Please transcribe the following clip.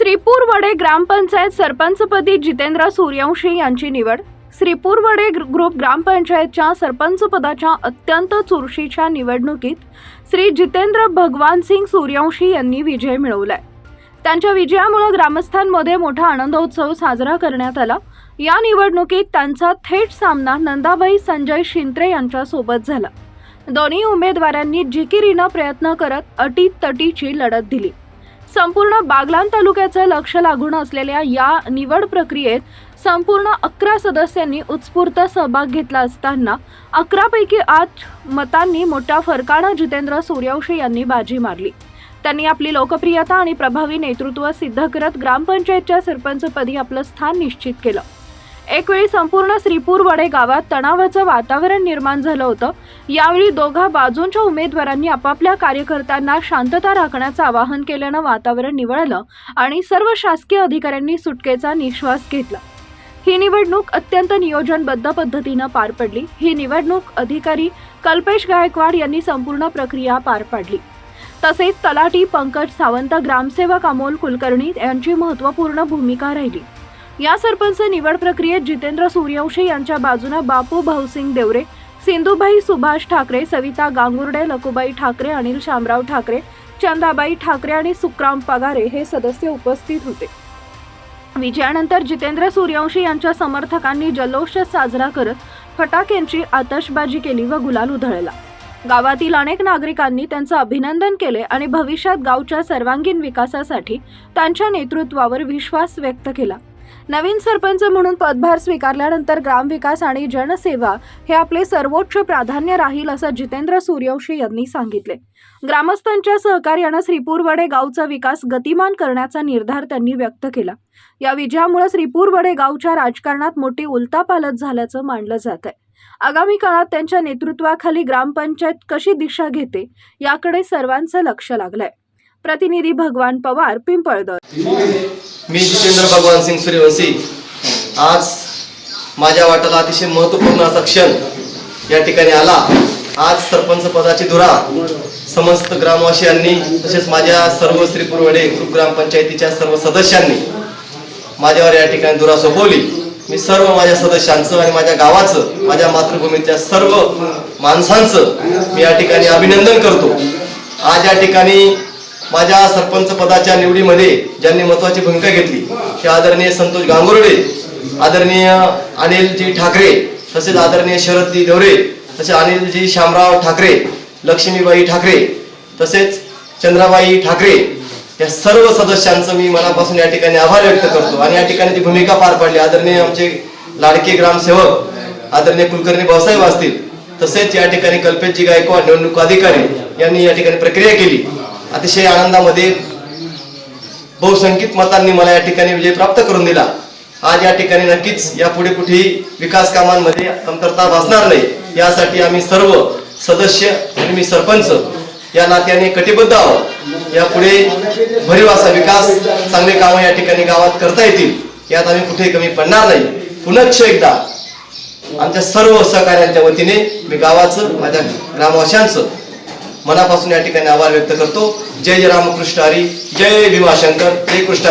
श्रीपूरवडे ग्रामपंचायत सरपंचपदी जितेंद्र सूर्यवंशी यांची निवड. श्रीपूरवडे ग्र- ग्रुप ग्रामपंचायतच्या सरपंचपदाच्या अत्यंत चुरशीच्या निवडणुकीत श्री जितेंद्र भगवान सिंग सूर्यवंशी यांनी विजय मिळवलाय. त्यांच्या विजयामुळे ग्रामस्थांमध्ये मोठा आनंदोत्सव साजरा करण्यात आला. या निवडणुकीत त्यांचा थेट सामना नंदाबाई संजय शिंत्रे यांच्यासोबत झाला. दोन्ही उमेदवारांनी जिकिरीनं प्रयत्न करत अटीतटीची लढत दिली. संपूर्ण बागलान तालुक्याचं लक्ष लागून असलेल्या या निवड प्रक्रियेत संपूर्ण अकरा सदस्यांनी उत्स्फूर्त सहभाग घेतला असताना अकरापैकी आठ मतांनी मोठ्या फरकानं जितेंद्र सूर्यवंशी यांनी बाजी मारली. त्यांनी आपली लोकप्रियता आणि प्रभावी नेतृत्व सिद्ध करत ग्रामपंचायतच्या सरपंचपदी आपलं स्थान निश्चित केलं. एकवेळी संपूर्ण श्रीपूर वडे गावात तणावाचं वातावरण निर्माण झालं होतं. यावेळी दोघा बाजूंच्या उमेदवारांनी आपापल्या कार्यकर्त्यांना शांतता राखण्याचं आवाहन केल्यानं वातावरण निवळलं आणि सर्व शासकीय अधिकाऱ्यांनी सुटकेचा निश्वास घेतला. ही निवडणूक अत्यंत नियोजनबद्ध पद्धतीनं पार पडली. ही निवडणूक अधिकारी कल्पेश गायकवाड यांनी संपूर्ण प्रक्रिया पार पाडली. तसेच तलाठी पंकज सावंत ग्रामसेवक अमोल कुलकर्णी यांची महत्त्वपूर्ण भूमिका राहिली. या सरपंच निवड प्रक्रियेत जितेंद्र सूर्यवंशी यांच्या बाजूने बापू भाऊसिंग देवरे सिंधुबाई सुभाष ठाकरे सविता गांगुर्डे लकुबाई ठाकरे अनिल शामराव ठाकरे चंदाबाई ठाकरे आणि सुखराम पगारे हे सदस्य उपस्थित होते. विजयानंतर जितेंद्र सूर्यवंशी यांच्या समर्थकांनी जल्लोष साजरा करत फटाक्यांची आतषबाजी केली व गुलाल उधळला. गावातील अनेक नागरिकांनी त्यांचं अभिनंदन केले आणि भविष्यात गावच्या सर्वांगीण विकासासाठी त्यांच्या नेतृत्वावर विश्वास व्यक्त केला. नवीन सरपंच म्हणून पदभार स्वीकारल्यानंतर ग्रामविकास आणि जनसेवा हे आपले सर्वोच्च प्राधान्य राहील असं जितेंद्र सूर्यवंशी यांनी सांगितले. ग्रामस्थांच्या सहकार्यानं श्रीपूरवडे गावचा विकास गतिमान करण्याचा निर्धार त्यांनी व्यक्त केला. या विजयामुळे श्रीपूरवडे गावच्या राजकारणात मोठी उलतापालत झाल्याचं मानलं जात आहे. आगामी काळात त्यांच्या नेतृत्वाखाली ग्रामपंचायत कशी दिशा घेते याकडे सर्वांचं लक्ष लागलंय. प्रतिनिधी भगवान पवार पिंपळदर. मी जितेंद्र भगवान सिंग सूर्यवंशी. आज माझ्या वाट्याला अतिशय महत्त्वपूर्ण असा क्षण या ठिकाणी आला. आज सरपंच पदाची धुरा समस्त ग्रामवासियांनी तसेच माझ्या सर्व श्री पुरवडे ग्रामपंचायतीच्या सर्व सदस्यांनी माझ्यावर या ठिकाणी धुरा सोपवली. मी सर्व माझ्या सदस्यांचं आणि माझ्या गावाचं माझ्या मातृभूमीच्या सर्व माणसांचं मी या ठिकाणी अभिनंदन करतो. आज या ठिकाणी माझ्या सरपंच पदाच्या निवडीमध्ये ज्यांनी महत्वाची भूमिका घेतली ते आदरणीय संतोष गांगुर्डे आदरणीय अनिलजी ठाकरे तसेच आदरणीय शरदजी देवरे तसेच अनिलजी शामराव ठाकरे लक्ष्मीबाई ठाकरे तसेच चंद्राबाई ठाकरे या सर्व सदस्यांचं मी मनापासून या ठिकाणी आभार व्यक्त करतो आणि या ठिकाणी ती भूमिका पार पाडली. आदरणीय आमचे लाडके ग्रामसेवक आदरणीय कुलकर्णी भाऊसाहेब असतील तसेच या ठिकाणी कल्पेशजी गायकवाड निवडणूक अधिकारी यांनी या ठिकाणी प्रक्रिया केली. अतिशय आनंदामध्ये बहुसंख्यित मतांनी मला या ठिकाणी विजय प्राप्त करून दिला. आज या ठिकाणी नक्कीच यापुढे कुठेही विकास कामांमध्ये कमतरता भासणार नाही. यासाठी आम्ही सर्व सदस्य आणि मी सरपंच या नात्याने कटिबद्ध आहोत. यापुढे भरीव असा विकास चांगले कामं या ठिकाणी गावात करता येतील यात आम्ही कुठेही कमी पडणार नाही. पुनश्च एकदा आमच्या सर्व सहकार्यांच्या वतीने मी गावाचं माझ्या ग्रामवाशांचं मनापासून या ठिकाणी आभार व्यक्त करतो. जय जय रामकृष्ण हरी जय भीमाशंकर जय कृष्णा